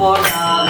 por nada.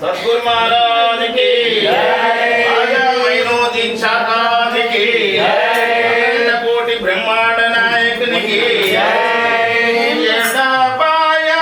સદગુરુ મહારાજ કી જય.